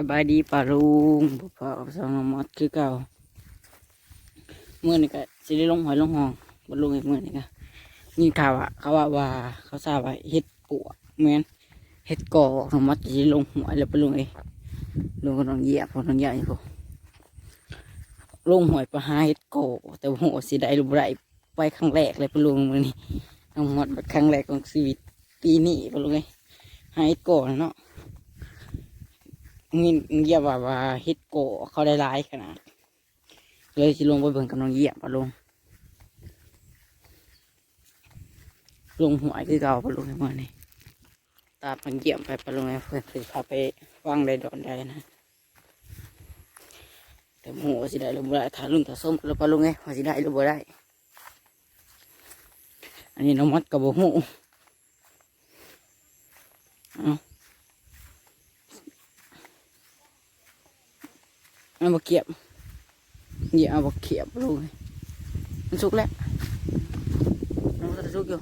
สบายดีป่าลุงบุพเพกับสองน้อมอดคือเก่าเมื่อนี่ก็สิได้ลงหอยลงหองบนลุงอีกเมื่อนี่ก็นี่ข่าวอะเขาว่าว่าเขาทราบว่าเฮ็ดปวเหมือนเฮ็ดกอน้องมอดสิลงหอยแล้วปลุงเอ้ยลุงก็ต้องเหยียบพอต้องเหยียบอยู่พอลงหอยปหาเฮ็ดกอแต่ว่าหัวสิได้รือบ่ได้ไปครั้งแรกเลยปลุงมื้อนี้น้องมอดเป็นครั้งแรกของชีวิตปีนี้ปลุงเอ้ยหาเฮ็ดก่อนเนาะ นเหยียบว่าว่าฮ็ดโกเขาได้หลายขนาด เลยสิลงไปเบิ่งกับน้องเหยียบปะลง ลงหวยคือเก่าปลงในเมื่อนี้ตามมันเหยียบไปปลงไงเพื่อนสิพาไปฟังได้ดอนได้นะแต่หมูสิได้หรือบ่ได้ถ้ารุ่นถ้าส้มแล้วปลงไงว่าสิได้หรือบ่ได้ อันนี้น้องมัดกับบ่หูเอา เอาบะเกียบอย่าเอาบะเกียบลูกมันสุกแล้วมันก็จะสุกอยู่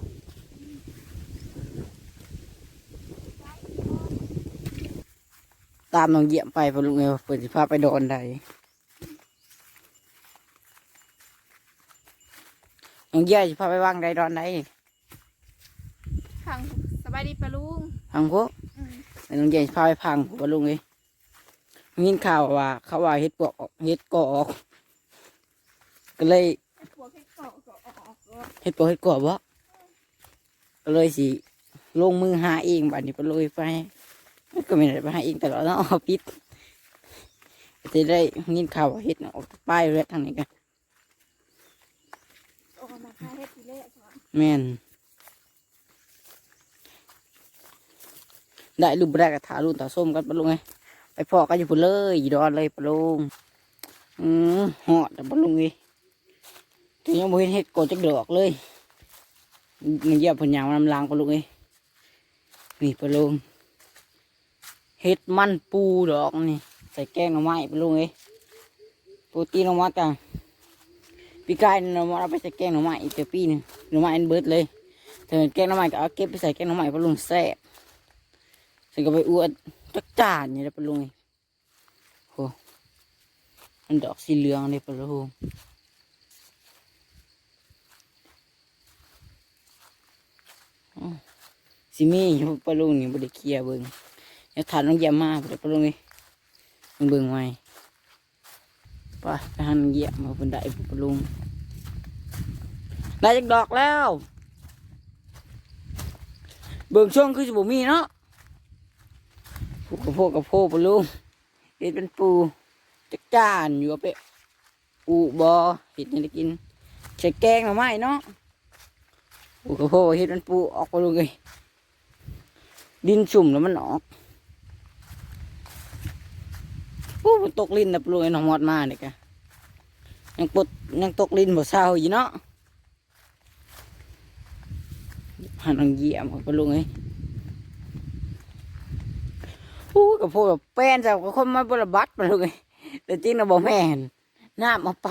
ตามน้องเหยียบไปพอลุงเอวเปิดสิพาไปโดนใดน้องเหยียบสิพาไปวางใดโดนใดพังสบายดีปะลุงพังพวกอืมแต่น้องเหยียบสิพาไปพังพอลุงเลย ยินข่าวว่า เขาว่าเฮ็ดปวกเฮ็ดกอออก ก็เลยพวกให้เกาะเกาะออกออกก็เฮ็ดปอเฮ็ดกอบบ่ก็เลยสิลงมือหาเองบัดนี้ไปเลยไปมันก็ไม่ได้ไปหาเองตลอดเนาะเอาปิดจะได้ยินข่าวว่าเฮ็ดออกป้ายแล้วทางนี้กันแม่นได้รูปแรกกระถารุ่นต่อส้มกันปลุงไง ไปพอกันอยู่พุ่นเลยอยู่ดอนเลยปลุงอืมหอดแต่ปลุงไงแต่ยังบ่เห็นเฮ็ดโกจักดอกเลยมันเยียบผลยางนลำลางปลุงไงนี่ปลุงเฮ็ดมันปูดอกนี่ใส่แกงหน่อไม้ปลุงไงปูตีหน่อไม้กันปีกายหน่อไม้เอาไปใส่แกงหน่อไม้อีกเดี๋ยวปีนึงหน่อไม้อันเบิร์ดเลยเป็นแกงหน่อไม้ก็เอาเก็บไปใส่แกงหน่อไม้ปลุงแซ่บฉันก็ไปอวด จักจานนี่แหละปะลุงโหมันดอกสีเหลืองเลยปะลุงสิมีอยู่ปลาลุงนี่บ่ได้เคลียร์เบิ่งเดี๋ยถานน้องเยี่ยมมาบ่ได้ปลาลุงนี่เบิ่งไว้ป่ะไปหันเยี่ยมมาเพิ่นได้ปลาลุงได้จักดอกแล้ว เบิ่งช่วงคือสิบ่มีเนาะ ผูกกระโพกกระโพกปลุงเฮ็ดเป็นปูจักจานอยู่เอาไปอูบ่เฮ็ดให้ได้กินใส่แกงหน่อไม้เนาะผูกกระโพกเฮ็ดเป็นปูออกปลุงเอ้ยดินชุ่มแล้วมันออกโอ้มันตกลิ้นนะปลุยน้องมอดมาเนี่ยกะยังปดยังตกลิ้นบ่เศร้าอยู่เนาะหันอังเยี่ยมปลุงไอ้ ยโอ้กับพวกแบแป้นจากคนมาบรบัดปลุงไอ้ยแต่จริงนะบอกแม่นน้ามาไป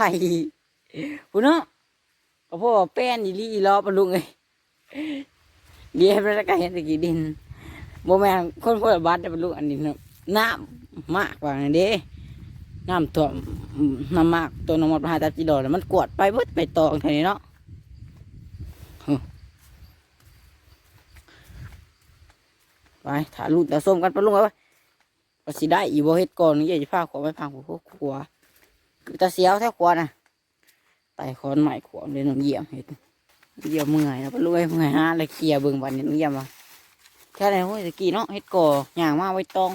พูเนาะกับพวกแบแป้นอีหลีอีล้อปลุงไอ้ยเดี๋ยวไปแล้วกันเห็นตะกี้ดินโมแมนคนคนละบัดได้บรรลุอันนี้นะหน้ำมากกว่านี้เด้น้ำท่วน้ำมากตัวน้ำมันพาตาจีดอแล้วมันกวดไปเบิดไปตองเท่านี้เนาะไปถ่ายรูปแต่ส้มกันปะลุงเอาไว้ ว่าสิได้อีโบเฮ็ดก่อนนี่อย่าจะพาขวาไปพังหัวขวาคือตาเสียวแท้ขวานะไต่คอนใหม่ขวาเลยน้องเยี่ยมเฮ็ดเยี่ยมเมื่อยนะปลุงเอ้ยเมื่อยฮะเลยเคลียร์เบิ่งบันนี้น้องเยี่ยมมาแค่ไหนโอ้ยตะกี้เนาะเฮ็ดก่อหย่างมาไว้ตอง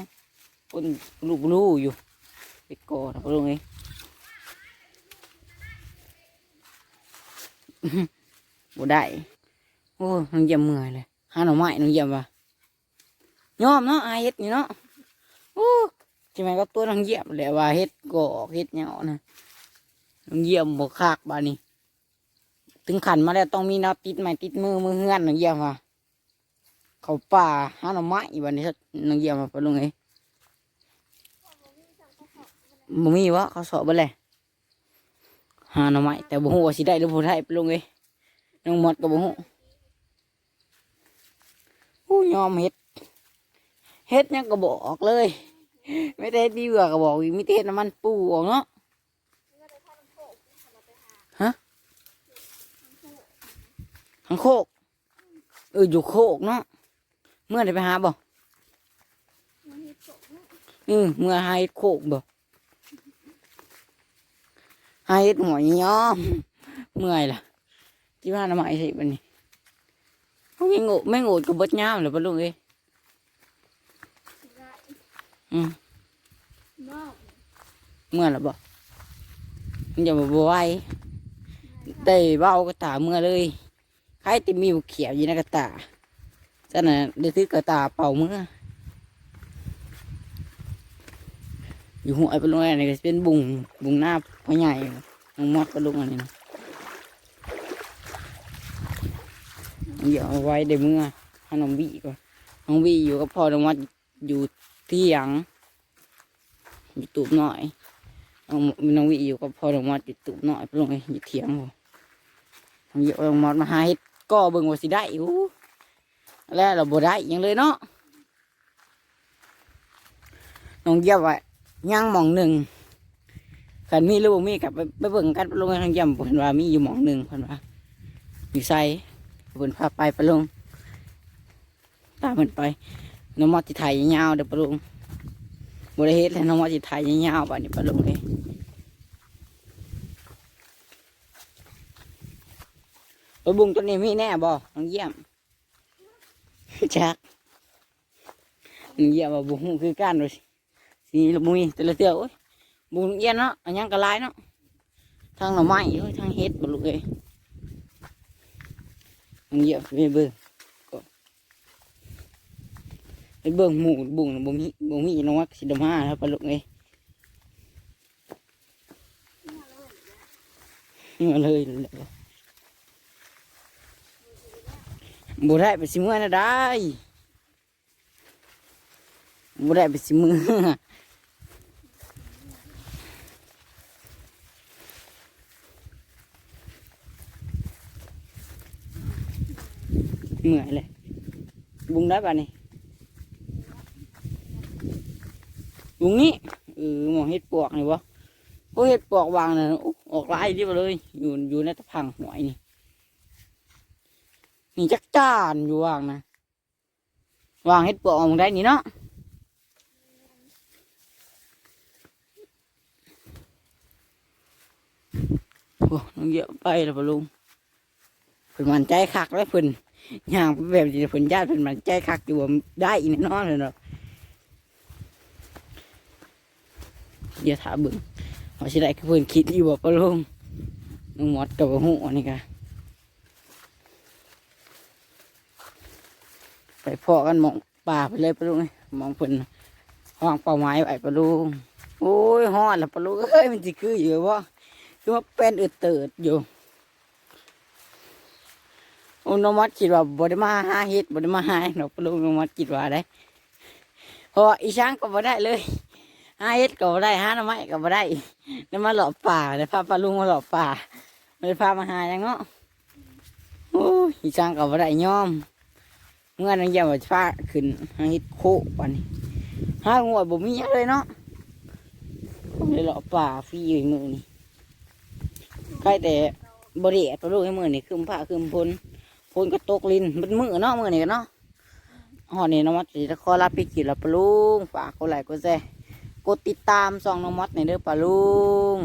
คนลูกลูอยู่เฮ็ดก่อนะพ่อลุงเอ้ยบ่ได้โอ้ยน้องเยี่ยมเมื่อยเลยหาหน่อไม้น้องเยี่ยมว่ะยอมเนาะอายเฮ็ดนี่เนาะ โอ้ใช่ไหมก็ตัวน้องเยี่ยมแหละว่าเฮ็ดก่อเฮ็ดเอานะน้องเยี่ยมบ่คากบานี้ ถึงขันมาแล้วต้องมีนวติดไม้ติดมือมือเฮือนน้องเยี่ยมว่ะเขาป่าหาหน่อไม้อีวันนี้นังเยี่ยมมาไปลงไงบ่มีวะเขาสอบไปเลยหาหน่อไม้แต่บ่ฮู้ว่าสิได้หรือบ่ได้ไปลงไงน้องหมดก็บ่ฮู้อู้ยอมเฮ็ด เฮ็ดหยังก็บอกเลย ไม่แต่เฮ็ดดีเบื่อก็บอกอีกไมีแต่เฮ็ดน้ำมันปูออกเนาะก็เลยพาน้ำโขกที่เราไปหาฮะน้ำโขกทางโคกเอออยู่โคกเนาะเมื่อได้ไปหาบ่อือเมื่อหาเฮ็ดโคกบ่หาเฮ็ดหอยย้อมเมื่อยล่ะที่ว่าน้ำไม้สิบัดนี้เขาไม่โง่ไม่โง่กับบดยามเลยปะลุงเอ้ อืมเมื่อละบ่มันจะมาบ่ไหวได้เบากระตาเมื่อเลยใครติมีเขียวอยู่ในกระตาฉะนั้นได้ถือกระตาเป่าเมื่ออยู่หัวไอ้ปะลุงไอ้นี่ก็เป็นบุงบุงหน้าพ่อใหญ่น้องมอดปะลุงอันนี้นะเดี๋ยวเอาไว้เดี๋ยวเมื่อให้น้องบีก่อนน้องบีอยู่กับพ่อน้องมอดอยู่ ที่หยังอยู่ตูบหน่อยเอาน้องวิอยู่กับพ่อน้องมอดติดตุ่มหน่อยไปลงไปอยู่เถียงบ่น้องเยอะน้องมอดมาหาเฮ็ดก็เบิ่งว่าสิได้อยู่แล้วเราบ่ได้ยังเลยเนาะน้องเยี่ยมว่าย่างมองหนึ่งคันมีหรือบ่มีกับไปไปเบิ่งกันไปลงไปทางย่ำเพิ่นว่ามีอยู่มองหนึ่งเพิ่นว่าอยู่ใส่เพิ่นพาไปไปลงตามเพิ่นไป น้องมอดที่ไทยยาวเด้อไปลุงบริเฮ็ดแล้วน้องว่าสิถ่ายยาวๆป่ะนี่ปลาลงเลยปลาบุงตัวนี้มีแน่บ่น้องเยี่ยมจักน้องเยี่ยมว่บุงคือการเลยสีละมุยแต่ละเตี้ยโอ้ยบุงเยี่ยนเนาะอันยังกระลายเนาะทางหน่อไม้โอ้ยทางเฮ็ดบ่ลูกเอ้ยน้องเยี่ยมไปเบิ่งก็ ไปเบิ่งหมูบุงน่ะบ่มีบ่มีน้องว่าสิดมาแล้วปลาลูกเอ้ยมื่อเลยบ่ได้ไปสิเมื่อนะได้บ่ได้ไปสิเมื่อเมื่อยเลยบุงได้ป่ะนี่ บุงนี้เออหมองเฮ็ดปวกนี่บ่พวกเห็ดปอกวางน่ะอออกลายดิบเลย อยู่อยู่ในตะพังหวยนี่นี่จักจานอยู่วางนะวางเห็ดปอกออกได้นี่เนาะโอ้น้องเยอะไปแล้วปะลุงเพิ่นมันใจคักแล้วเพิ่นย่างไปแบบนี้เพิ่นญาติเพิ่นมันใจคักอยู่ว่าได้อีกแน่นอนเลยเนาะ เดี๋ยวถามเบิ่งว่าสิได้คือเพิ่นคิดอยู่บ่ปะลุงน้องมอดกับหูอันนี้กะไปพอกันมองป่าไปเลยปะลุงเอ้ยมองเพิ่นวางเป้าหมายไว้ปะลุงโอ้ยฮอดแล้วปะลุงเอ้ยมันสิคืออยู่บ่คือว่าเป็นอึดเติดอยู่อ้น้องมอดคิดว่าบ่ได้มาหาเฮ็ดบ่ได้มาหาหยังดอกปลุงน้องมอดคิดว่าได้เพราะอีช้างก็บ่ได้เลย หาเฮ็ดก็บ่ได้หาหน่อไม้ก็บ่ได้ได้มาหลอบป่าได้พาปลาลุงมาหลอบป่าไม่ได้พามาหาหยังเนาะโอ้ยจังก็บ่ได้ยอมเมื่อนั้นยังว่าจะพาขึ้นหาเฮ็ดโคปานนี้หางัวบ่มีหยังเลยเนาะเลยหลอบป่าฟรีอยู่มื้อนี้ใกล้แต่บ่ได้ปลาลุงให้มือนี้คืมผ้าคืมพลพลก็ตกลินเป็นมือเนาะมือนี้ก็เนาะฮอนี่นะมัดสิขอลาไปกิล้วปลาลุงฝากกดไลกดแชร์ กดติดตามซองน้องมอดในเด้อป้าลุง